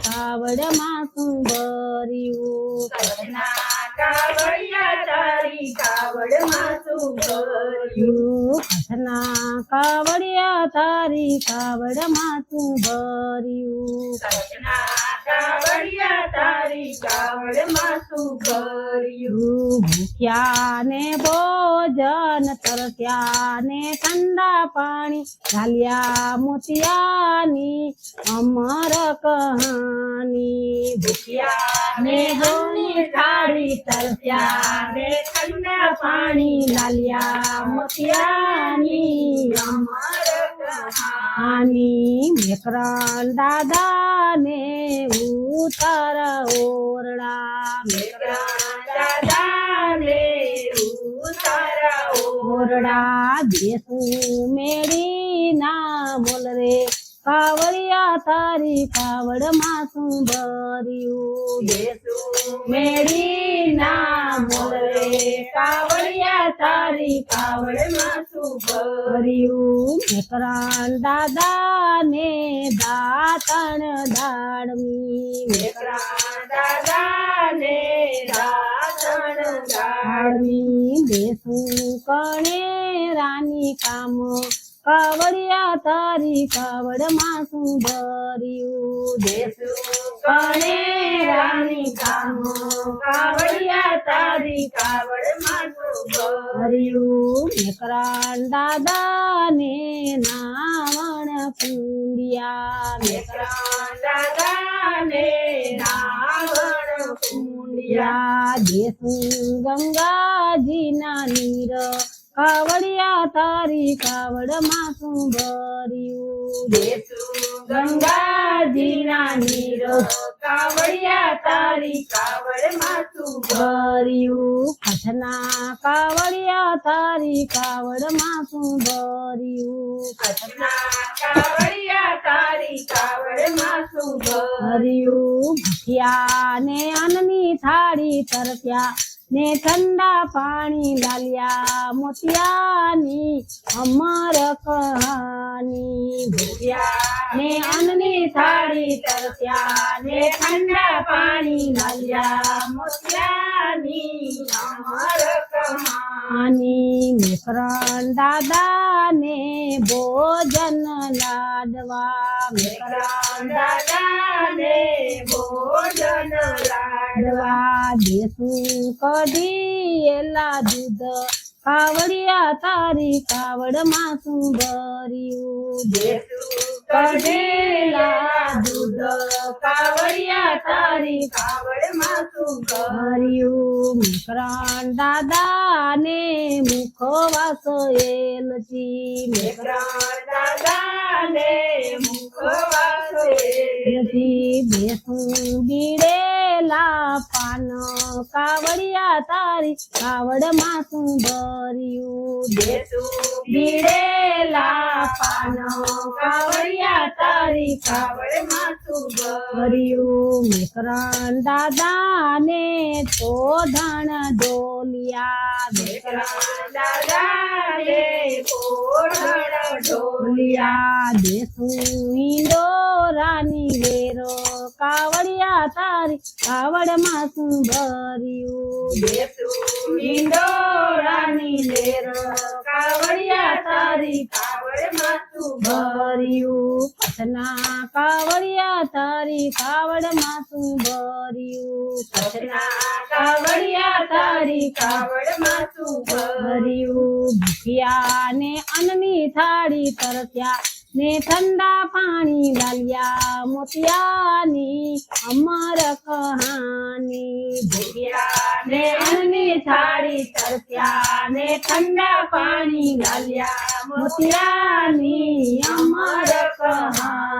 કાવડમાં શું ભર્યું. કચ્છના કાવડિયા તારી ભર્યું કાવડિયા તારી કાવડમાં શું ભર્યું. કાવડિયા તારી કાવડમાં શું ભર્યું. ભૂખ્યા ને ભોજન તરસ્યા ને ઠંડા પાણી ઢાલ્યા મોતિયાની અમર કહાની. ભૂખ્યા ને જોની થાળી તરસ્યા ને ઠંડા પાણી લાલ્યા મોતિયાની, અમર કહાની. આની મેકરણ દાદા ને ઉતર ઓરડા. દાદાને ઉતારા ઓરડા. દેશું મેરી ના બોલ રે. કાવડિયા તારી કાવડમાં શું ભર્યું? દેશું મેળી ના રે. કાવડિયા તારી કાવડમાં શું ભર્યું મેકરણ દાદા ને દાતણ દાડમી દાદા ને દાળ દાડમી દેશું કણે રાની કામ. કાવડિયા તારી કાવડમાં શું ભર્યું દેશું કણે રાની કામો કાવડિયા તારી કાવડમાં શું ભર્યું મેકરાન દાદા ને નાવણ કુંડિયા દાદા ને નાવણ પૂંડિયા. દેશું ગંગાજીના નીર કાવડિયા તારી કાવડમાં શું ભર્યું. દેશું ગંગાજીના નીરો કાવડિયા તારી કાવડમાં શું ભર્યું. કથના કાવડિયા તારી કાવડમાં શું ભર્યું. કથના કાવડિયા તારી કાવડમાં શું ભર્યું. ભૂખ્યા ને અન્નની થાળી તરસ્યા ને ઠંડા પાણી લાલિયા મોતિયાની, અમર કહાની ને અન્નની થાળી તરસ્યા, ને ઠંડા પાણી લાલિયા મોતિયાની અમર કહાની. મેકરણ દાદા ને ભોજન લાડવા. મેકરણ દાદાને ભોજન લાડવા. લાડવા દેશું. કઢી એલા દૂધ, કાવડિયા તારી કાવડમાં શું ભર્યું દેશું કઢેલા દૂધ, કાવડિયા તારી કાવડમાં શું ભર્યું મેકરણ દાદા ને મુખવાસ એલચી. મેઘરાજ દાદાને મુખવાસે એલચી. બેસું બીડેલા પાન કાવડિયા તારી કાવડમાં શું ભર્યું? ભીડેલા પાન કાવડિયા તારી કાવડમાં શું ભર્યું? મેકરણ દાદા ને તો ધણ ડોલિયા મેકરણ દાદા ને તો ઢોલિયા. ડોલિયા ઈંડોરાની વેરો તારી તું ભર્યું દેશું ઈંડોરાની લેરો, કાવડિયા તારી કાવડમાં ભર્યું ભર્યું કાવડિયા તારી શું ભર્યું કચ્છના કાવડિયા તારી કાવડમાં શું ભર્યું ભર્યું ને અન્નની થાળી તરસ્યા. ને ઠંડા પાણી ડાલ્યા મોતિયાની અમર કહાની. ભૂગ્યા ને અન્ની થાળી તરસ્યા ને ઠંડા પાણી ડાલ્યા મોતિયાની અમર કહાની.